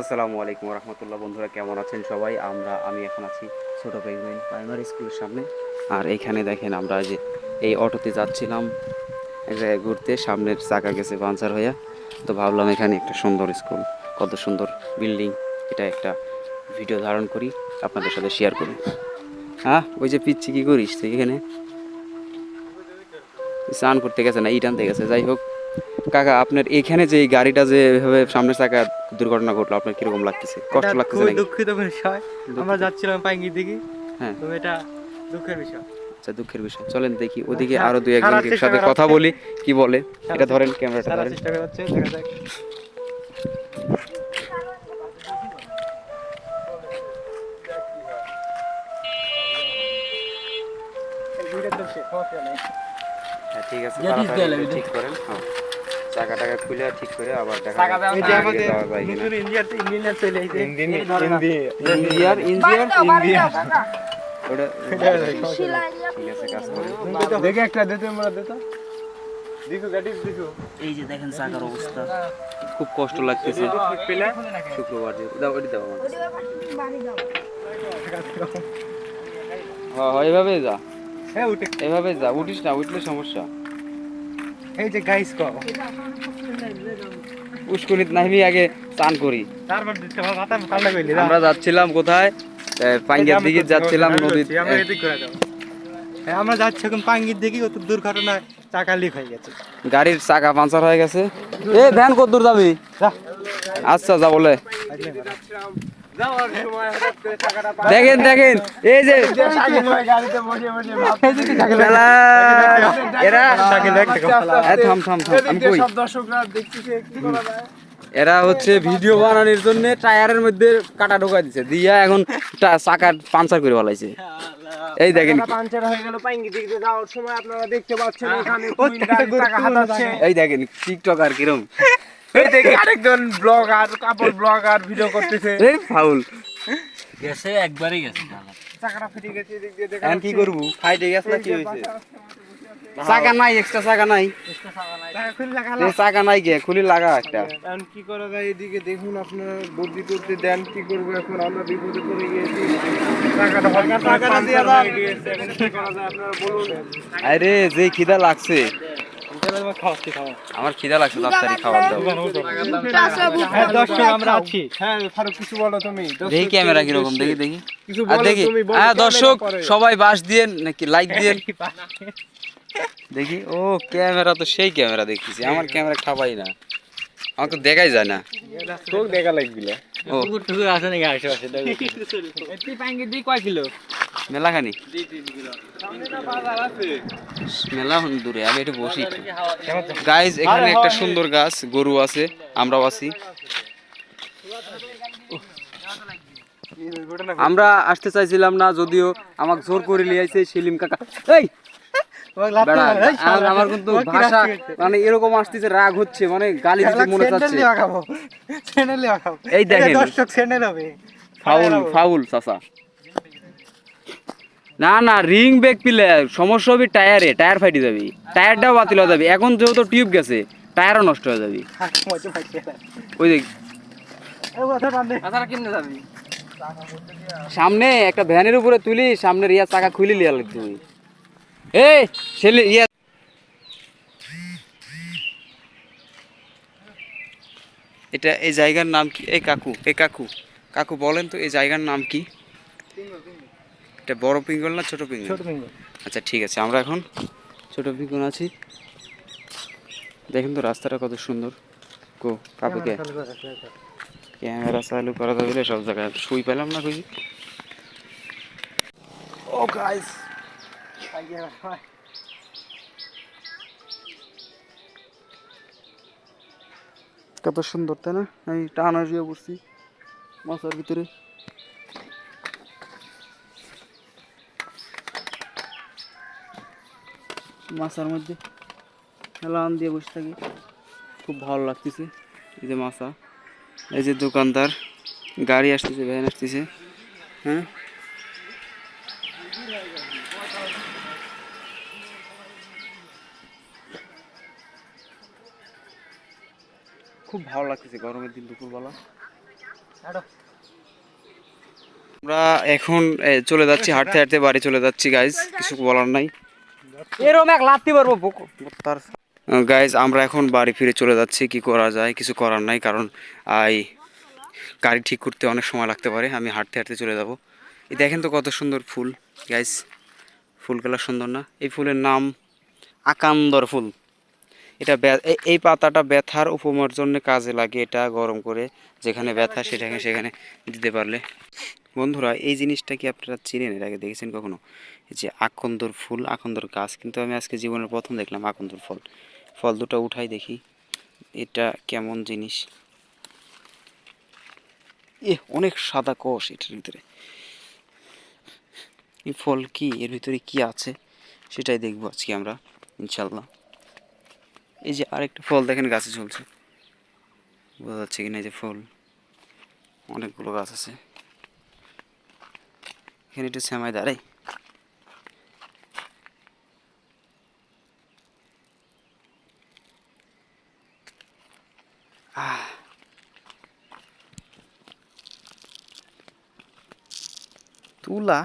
আসসালামু আলাইকুম রহমতুল্লাহ। বন্ধুরা, কেমন আছেন সবাই? আমরা, আমি এখন আছি ছোট পেগুইন প্রাইমারি স্কুলের সামনে। আর এইখানে দেখেন আমরা যে এই অটোতে যাচ্ছিলাম এক জায়গায় ঘুরতে, সামনের চাকা গেছে পাঞ্চার হইয়া। তো ভাবলাম এখানে একটা সুন্দর স্কুল, কত সুন্দর বিল্ডিং, এটা একটা ভিডিও ধারণ করি, আপনাদের সাথে শেয়ার করি। হ্যাঁ ওই যে পিচ্ছি কি করিস তুই এখানে? স্নান করতে গেছে না, ইট আনতে গেছে, যাই হোক। কাকা আপনার এখানে যে গাড়িটা যে এভাবে সামনের চাকা দুর্ঘটনা ঘটলো আপনার কীরকম লাগতেছে? কষ্ট লাগতেছে নাকি? দুঃখিত বিষয়। আমরা যাচ্ছিলাম পাঙ্গির দিকে। হ্যাঁ। তো এটা দুঃখের বিষয়। আচ্ছা দুঃখের বিষয়। চলেন দেখি ওদিকে হ্যাঁ, আরও দুই একজনের সাথে কথা বলি কি বলে? এটা ধরেন ক্যামেরাটা ধরেন। চেষ্টা করা হচ্ছে দেখা যাক। হ্যাঁ ঠিক আছে? ঠিক করেন হ্যাঁ। চাকা টাকা খুলে ঠিক করে আবার দেখা ইঞ্জিনিয়ার ইঞ্জিনিয়ার ওটা ঠিক আছে কাজ করে। দেখে একটা দিতে আমরা দিত এই যে দেখেন চাকার অবস্থা। খুব কষ্ট লাগতেছে। শুক্রবার দাও ওটি দাও। হ্যাঁ হ্যাঁ এভাবে যা। হ্যাঁ উঠে। এভাবে যা উঠিস না উঠলে সমস্যা। এই যে গাইস কো উস্কুনিত নামি আগে চান করি। আমরা যাচ্ছিলাম কোথায়? পাঙ্গের দিকে যাচ্ছিলাম নদীর আমরা এদিক করে দাও আমরা যাচ্ছি এখন পাঙ্গির দিকে কত দুর্ঘটনায় চাকা লিক হয়ে গেছে। গাড়ির চাকা পাঞ্চার হয়ে গেছে। এ ভ্যান কত দূর যাবি? আচ্ছা যা বলে। দেখেন দেখেন এই যে এরা চাকা লেগ থেকে এ, থাম থাম থাম আমি কই? দর্শকরা দেখতেছে কি করা যায়। এরা হচ্ছে ভিডিও বানানোর জন্য টায়ারের মধ্যে কাটা ঢোকা দিছে দিয়া এখন চাকা পাঞ্চার করে ফেলাইছে। এই দেখেন। পাঞ্চার হয়ে গেল পাঙ্গি দিকে যাওয়ার সময় আপনারা দেখতে পাচ্ছেন এখানে চাকা হাতাচ্ছে। এই দেখেন টিকটক আর কিরম। দেখি আরেকজন ব্লগার কাপড় ব্লগার ভিডিও করতেছে। এই ফাউল। গেছে একবারই গেছে। চাকাটা ফেটে গেছে এদিক দিয়ে দেখা কি করব? ফাইটে গেছে না কি হয়েছে? চাকা নাই এক্সট্রা চাকা নাই। চাকা নাই। কে খুলি লাগা একটা। এখন কি করা যায় এদিকে? দেখুন আপনারা বুদ্ধি টুদ্ধি দেন কি করব এখন? আমরা বিপদে পড়ে গিয়েছি। টাকাটা টাকাটা দিয়ে দাও। এখন কি করা যায় আপনারা বলুন। আরে যে খিদা লাগছে। আমার খিদা লাগছে তাড়াতাড়ি খাবার দাও। হ্যাঁ দর্শক আমরা আছি। হ্যাঁ ফারুক কিছু বলো তুমি। দেখি ক্যামেরা কীরকম দেখি দেখি। আর দেখি হ্যাঁ দর্শক সবাই বাস দিয়ে নাকি লাইক দিয়ে? দেখি ও ক্যামেরা তো সেই ক্যামেরা দেখতেছি। আমার ক্যামেরা খাবাই না। আমার তো দেখাই যায় না। তোক দেখা লাগবিলে ও। টুকুর টুকুর আছে নাকি আশেপাশে? এটি পাঙ্গি দি কয় কিলো? মেলা হন দূরে আমি একটু বসি। গাইজ এখানে একটা সুন্দর গাছ গরু আছে আমরাও আছি। আমরা আসতে চাইছিলাম না যদিও আমাকে জোর করে লিয়াইছে সেলিম কাকা। এই! আমার কিন্তু ভাষা মানে এরকম আসতেছে রাগ হচ্ছে মানে গালি দিতে মনে এই দেখেন। দর্শক চ্যানেল হবে। ফাউল ফাউল চাচা। না না রিং ব্রেক পিলে সমস্যা হবে টায়ারে টায়ার ফাইটে যাবি। টায়ারটাও বাতিল হয়ে যাবে। এখন যেহেতু টিউব গেছে টায়ারও নষ্ট হয়ে যাবে। ওই দেখ। সামনে একটা ভ্যানের উপরে তুলি সামনে ইয়া চাকা খুলি লিয়া লাগবে তুমি এই ছেলে ইয়া। এটা এই জায়গার নাম কি? এই কাকু এই কাকু। কাকু বলেন তো এই জায়গার নাম কি? এটা বড় পিঙ্গল না ছোট পিঙ্গল? ছোট আচ্ছা ঠিক আছে আমরা এখন ছোট পিঙ্গল আছি। দেখেন তো রাস্তাটা কত সুন্দর। কো কাকুকে ক্যামেরা চালু করা যাবে সব জায়গায়। শুই পেলাম না খুঁজি ও গাইস কত সুন্দর, তাই না? আমি টানা শুয়ে পড়ছি মাছার ভিতরে। মাছার মধ্যে হেলান দিয়ে বসে থাকি। খুব ভালো লাগতেছে এই যে মাছা এই যে দোকানদার, গাড়ি আসতেছে, ভ্যান আসতেছে। হ্যাঁ? খুব ভালো লাগতেছে গরমের দিন দুপুরবেলা। আমরা এখন চলে যাচ্ছি হাঁটতে হাঁটতে বাড়ি চলে যাচ্ছি গাইজ কিছু বলার নাই। এরকম এক লাত্তি পারব তার গাইজ আমরা এখন বাড়ি ফিরে চলে যাচ্ছি কি করা যায় কিছু করার নাই কারণ আই গাড়ি ঠিক করতে অনেক সময় লাগতে পারে আমি হাঁটতে হাঁটতে চলে যাব। এই দেখেন তো কত সুন্দর ফুল গাইজ ফুলগুলো সুন্দর না? এই ফুলের নাম আকান্দর ফুল। এটা এই পাতাটা ব্যথার উপমার জন্য কাজে লাগে, এটা গরম করে যেখানে ব্যথা সেটাকে সেখানে দিতে পারলে। বন্ধুরা, এই জিনিসটা কি আপনারা চিনেন? এর আগে দেখেছেন কখনো? এই যে আকন্দর ফুল, আকন্দর গাছ। কিন্তু আমি আজকে জীবনের প্রথম দেখলাম আকন্দর ফল। ফল দুটো উঠাই দেখি। এটা কেমন জিনিস? এ অনেক সাদা কোষ এটার ভিতরে। এই ফল কি? এর ভিতরে কি আছে? সেটাই দেখব আজকে আমরা ইনশাল্লাহ এই যে আরেকটা ফল দেখেন, গাছে ঝুলছে। বোঝা যাচ্ছে কিনা এই যে ফল। অনেকগুলো গাছ আছে। এখানে একটু শ্যামাই দাঁড়াই। তুলা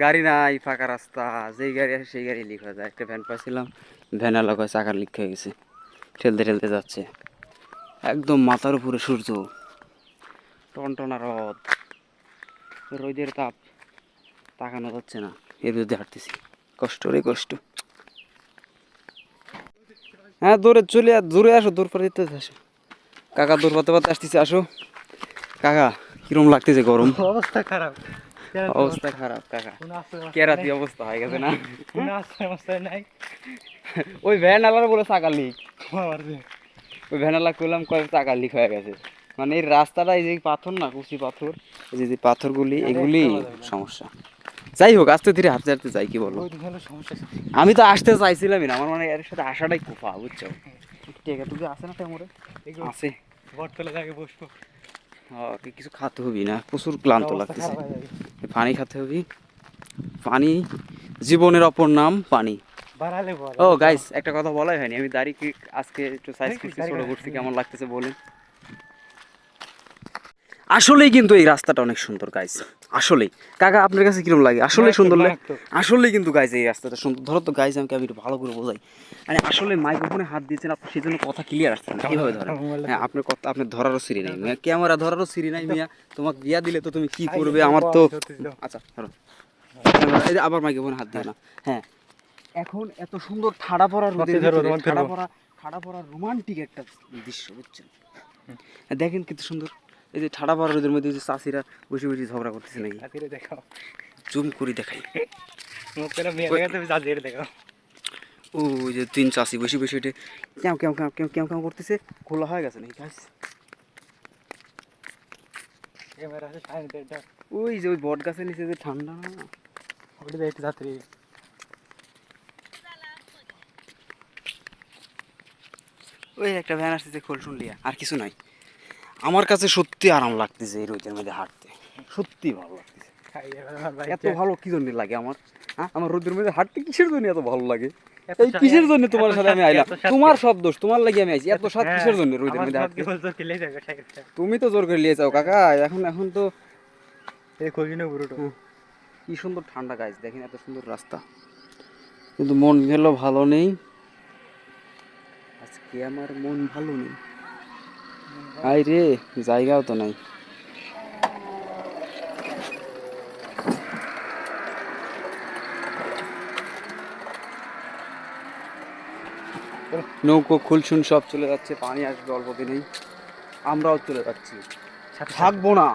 গাড়ি নাই, ফাঁকা রাস্তা। যেই গাড়ি আসে সেই গাড়ি লিক হয়ে যায়। একটা ভ্যান পাইছিলাম ভ্যানের লগে চাকার লিক হয়ে গেছে। ঠেলতে ঠেলতে যাচ্ছে। একদম মাথার উপরে সূর্য। টনটনা রদ। রোদের তাপ তাকানো যাচ্ছে না। এর বিরুদ্ধে হাঁটতেছি। কষ্ট রে কষ্ট। হ্যাঁ দূরে চলে দূরে আসো, দূর পরে দিতে আসো। কাকা দূর পাতে পাতে আসতেছে, আসো। কাকা, কিরম লাগতেছে গরম? অবস্থা খারাপ। অবস্থা খারাপ কাকা। কেরাতি অবস্থা হয়ে গেছে না? কোনো নাই? ওই ভ্যান আলার বলে চাকা লিক। ওই ভ্যান আলা করলাম কয় চাকা লিক হয়ে গেছে। মানে এই রাস্তাটা এই যে পাথর না কুচি পাথর এই যে পাথরগুলি এগুলি সমস্যা। যাই হোক আস্তে ধীরে হাঁটতে হাঁটতে যাই কি ছিল। আমি তো আসতে চাইছিলামই না আমার মানে এর সাথে আসাটাই কুফা বুঝছ? ঠিক আছে তুই আসে না তেমরে আছে। বটতলা জায়গায় বসবো। কিছু খাতে হবি না প্রচুর ক্লান্ত লাগতেছে। পানি খেতে হবে। পানি জীবনের অপর নাম পানি। ও গাইস একটা কথা বলাই হয়নি। আমি দাঁড়িয়ে আজকে একটু সাইজ করছি ছোট। করছি কেমন লাগতেছে বলেন। আসলেই কিন্তু এই রাস্তাটা অনেক সুন্দর গাইজ আসলেই। কাকা আপনার কাছে কীরকম লাগে? আসলেই মারাত্মক, সুন্দর লাগে আসলেই কিন্তু গাইস এই রাস্তাটা সুন্দর। ধরো তো গাইস আমাকে আমি একটু ভালো করে বোঝাই। মানে আসলে মাইক্রোফোনে হাত দিয়েছেন আপনি সেই জন্য কথা ক্লিয়ার আসছে না। কীভাবে ধরেন? হ্যাঁ আপনার কথা আপনার ধরারও সিঁড়ি নেই। মিয়া ক্যামেরা ধরারও সিঁড়ি নাই মিয়া। তোমাকে বিয়া দিলে তো তুমি কি করবে? আমার তো আচ্ছা ধরো। আবার মাইক্রোফোনে হাত দিও না। হ্যাঁ। এখন এত সুন্দর ঠাড়া পড়া ঠাড়া পড়া ঠাড়া পড়া রোমান্টিক একটা দৃশ্য বুঝছেন? দেখেন কত সুন্দর। এই যে ঠাড়া পড়া রোদের মধ্যে যে চাষিরা বসে বসে ঝগড়া করতেছে নাকি? দেখাও। জুম করে দেখাই। দেখাও। ও ওই যে তিন চাষি বসে বসে এটা কেউ কেউ কেউ কেউ কেউ কেউ করতেছে। খোলা হয়ে গেছে নাকি গাছ আছে ওই যে ওই বট গাছের নিচে যে ঠান্ডা না। ওটা দেখতে যাত্রী ওই একটা ভ্যান আসতেছে খোল শুনলিয়া আর কিছু নাই। আমার কাছে সত্যি আরাম লাগতেছে এই রোদের মধ্যে হাঁটতে। সত্যি ভালো লাগতেছে। এত ভালো কি জন্য লাগে আমার? হ্যাঁ? আমার রোদের মধ্যে হাঁটতে কিসের জন্য এত ভালো লাগে? এই কিসের জন্য তোমার সাথে আমি আইলাম? তোমার সব দোষ তোমার লাগে আমি আইছি। এত সাত হ্যাঁ, কিসের জন্য রোদের মধ্যে হাঁটতে? তুমি তো জোর করে নিয়ে যাও কাকা এখন এখন তো কি সুন্দর ঠান্ডা গাছ দেখেন এত সুন্দর রাস্তা। কিন্তু মন গেল ভালো নেই। আজকে আমার মন ভালো নেই। আই রে জায়গাও তো নাই। নৌকো খুলছুন সব চলে যাচ্ছে পানি আসবে অল্প দিনেই। আমরাও চলে যাচ্ছি। থাকব না।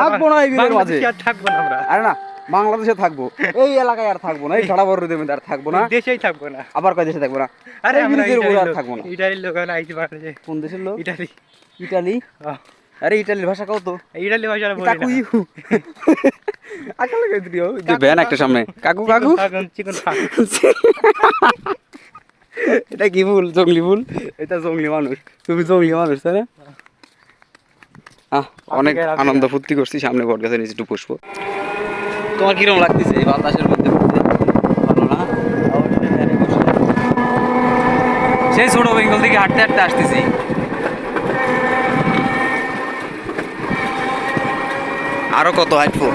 থাকব না এই মাঝে। থাকব না আমরা। আরে না বাংলাদেশে থাকব। এই এলাকায় আর থাকব না এই ঠাড়া বড় রোদের আর থাকব না। দেশেই থাকব না। আবার কয় দেশে থাকব না? আরে আমরা আর থাকব না। লোক ইটালির লোক আমরা আইতে পারে কোন দেশের লোক? ইটালি। ইটালি? আরে ইটালির ভাষা কও তো। ইটালি ভাষা বলি কাকু ইউ। আকালে কই দিও যে ভ্যান একটা সামনে। কাকু কাকু চিকন এটা কি ভুল? জঙ্গলি ভুল? এটা জঙ্গলি মানুষ। তুমি জঙ্গলি মানুষ তাই না? আহ। অনেক আনন্দ ফুর্তি করছি সামনে বট গাছের নিচে একটু পুষ্প তোমার কীরকম লাগতেছে এই বাতাসের মধ্যে? ভালো না? সেই ছোট বেঙ্গল থেকে হাঁটতে হাঁটতে আসতেছি। আরও কত হাঁটবো